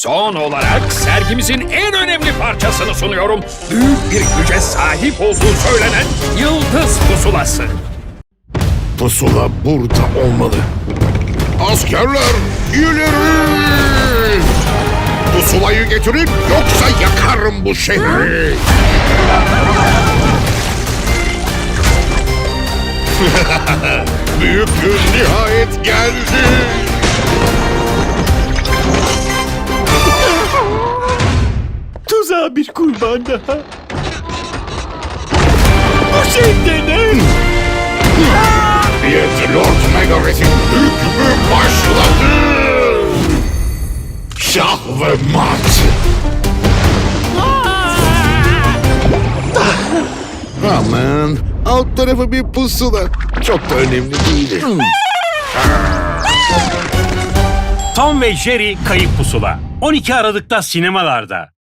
Son olarak sergimizin en önemli parçasını sunuyorum. Büyük bir güce sahip olduğu söylenen Yıldız Pusulası. Pusula burada olmalı. Askerler ileri! Pusulayı getirin yoksa yakarım bu şehri. Büyük gün nihayet geldi. Tuzağa bir kurban daha. Bu şey de ne? Yedi Lord Megaret'in hükmü başladı. Şah ve mat. Aman alt tarafı bir pusula. Çok da önemli değil. Tom ve Jerry Kayıp Pusula. 12 Aralık'ta sinemalarda.